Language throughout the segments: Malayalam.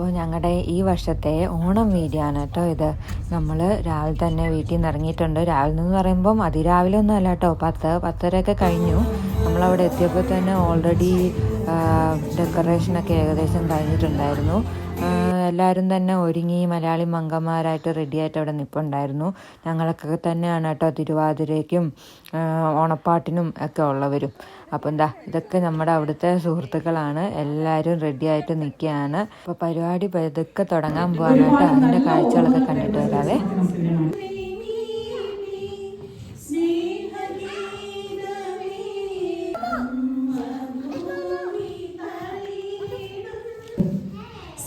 അപ്പോൾ ഞങ്ങളുടെ ഈ വർഷത്തെ ഓണം വീഡിയോ ആണ് കേട്ടോ ഇത്. നമ്മൾ രാവിലെ തന്നെ വീട്ടിൽ നിന്ന് ഇറങ്ങിയിട്ടുണ്ട്. രാവിലെ എന്ന് പറയുമ്പം അതിരാവിലെ ഒന്നും അല്ല കേട്ടോ. പത്ത് പത്തരയൊക്കെ കഴിഞ്ഞു. നമ്മളവിടെ എത്തിയപ്പോൾ തന്നെ ഓൾറെഡി ഡെക്കറേഷനൊക്കെ ഏകദേശം കഴിഞ്ഞിട്ടുണ്ടായിരുന്നു. എല്ലാവരും തന്നെ ഒരുങ്ങി മലയാളി മങ്കന്മാരായിട്ട് റെഡിയായിട്ട് അവിടെ നിൽപ്പുണ്ടായിരുന്നു ഞങ്ങളൊക്കെ തന്നെയാണ് കേട്ടോ തിരുവാതിരയ്ക്കും ഓണപ്പാട്ടിനും ഒക്കെ ഉള്ളവരും. അപ്പം എന്താ ഇതൊക്കെ നമ്മുടെ അവിടുത്തെ സുഹൃത്തുക്കളാണ്. എല്ലാവരും റെഡിയായിട്ട് നിൽക്കുകയാണ്. അപ്പോൾ പരിപാടി പതുക്കെ തുടങ്ങാൻ പോകാനായിട്ട് അതിന്റെ കാഴ്ചകളൊക്കെ കണ്ടിട്ട് വരാവേ.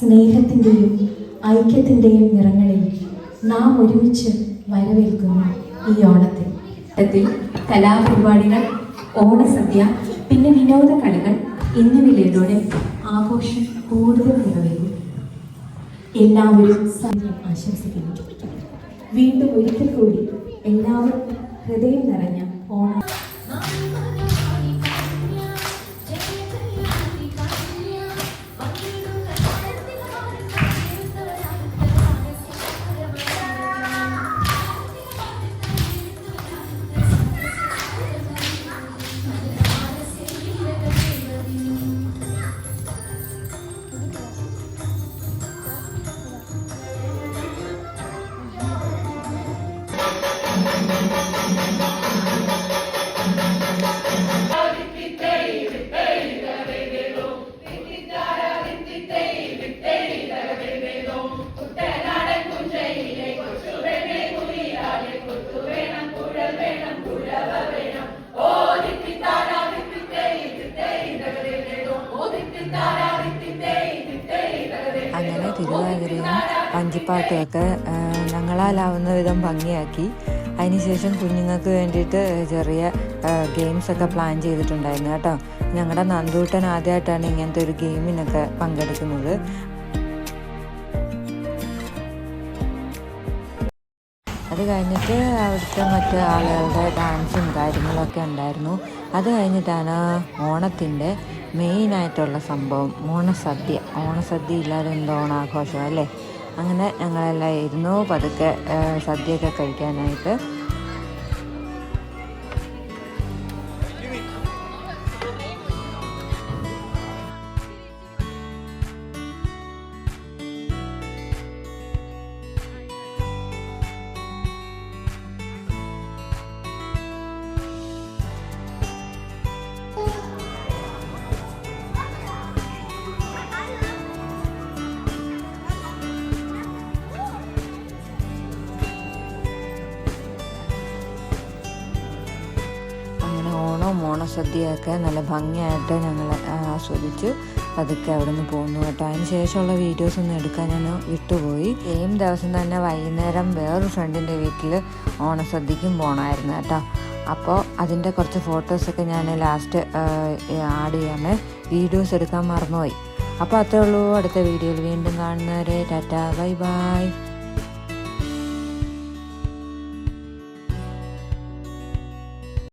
സ്നേഹത്തിന്റെയും ഐക്യത്തിന്റെയും നിറങ്ങളിൽ നാം ഒരുമിച്ച് വരവേൽക്കുന്നു ഈ ഓണത്തിൽ ത്തിൽ കലാപരിപാടികൾ ഓണസദ്യ പിന്നെ വിനോദ കളികൾ എന്നിവയിലൂടെ ആഘോഷം കൂടുതൽ നിറവേറും എല്ലാവരും സമയം ആശംസിക്കുന്നു. വീണ്ടും ഒരിക്കൽ കൂടി എല്ലാവർക്കും ഹൃദയം നിറഞ്ഞ ഓണം അങ്ങനെ തിരുവാതിരയും വഞ്ചിപ്പാട്ടുമൊക്കെ ഞങ്ങളാലാവുന്ന വിധം ഭംഗിയാക്കി. അതിനുശേഷം കുഞ്ഞുങ്ങൾക്ക് വേണ്ടിയിട്ട് ചെറിയ ഗെയിംസൊക്കെ പ്ലാൻ ചെയ്തിട്ടുണ്ടായിരുന്നു കേട്ടോ. ഞങ്ങളുടെ നന്ദൂട്ടൻ ആദ്യമായിട്ടാണ് ഇങ്ങനത്തെ ഒരു ഗെയിമിനൊക്കെ പങ്കെടുക്കുന്നത്. അത് കഴിഞ്ഞിട്ട് അവിടുത്തെ മറ്റ് ആളുകളുടെ ഡാൻസും കാര്യങ്ങളൊക്കെ ഉണ്ടായിരുന്നു. അത് കഴിഞ്ഞിട്ടാണ് ഓണത്തിന്റെ മെയിനായിട്ടുള്ള സംഭവം ഓണസദ്യ. ഓണസദ്യ ഇല്ലാതെ എന്തോ ഓണാഘോഷം അല്ലേ? അങ്ങനെ ഞങ്ങളെല്ലാം ഇരുന്നു പതുക്കെ സദ്യയൊക്കെ കഴിക്കാനായിട്ട്. ഓണവും ഓണസദ്യയൊക്കെ നല്ല ഭംഗിയായിട്ട് ഞങ്ങൾ ആസ്വദിച്ചു. പതുക്കെ അവിടെ നിന്ന് പോന്നു കേട്ടോ. അതിന് ശേഷമുള്ള വീഡിയോസ് ഒന്നും എടുക്കാൻ ഞാൻ വിട്ടുപോയി. സെയിം ദിവസം തന്നെ വൈകുന്നേരം വേറൊരു ഫ്രണ്ടിന്റെ വീട്ടിൽ ഓണസദ്യക്കും പോകണമായിരുന്നു കേട്ടോ. അപ്പോൾ അതിന്റെ കുറച്ച് ഫോട്ടോസൊക്കെ ഞാൻ ലാസ്റ്റ് ആഡ് ചെയ്യാമേ. വീഡിയോസ് എടുക്കാൻ മറന്നുപോയി. അപ്പോൾ അത്രേ ഉള്ളൂ അടുത്ത വീഡിയോയിൽ വീണ്ടും കാണുന്നവരെ. Tata bye bye.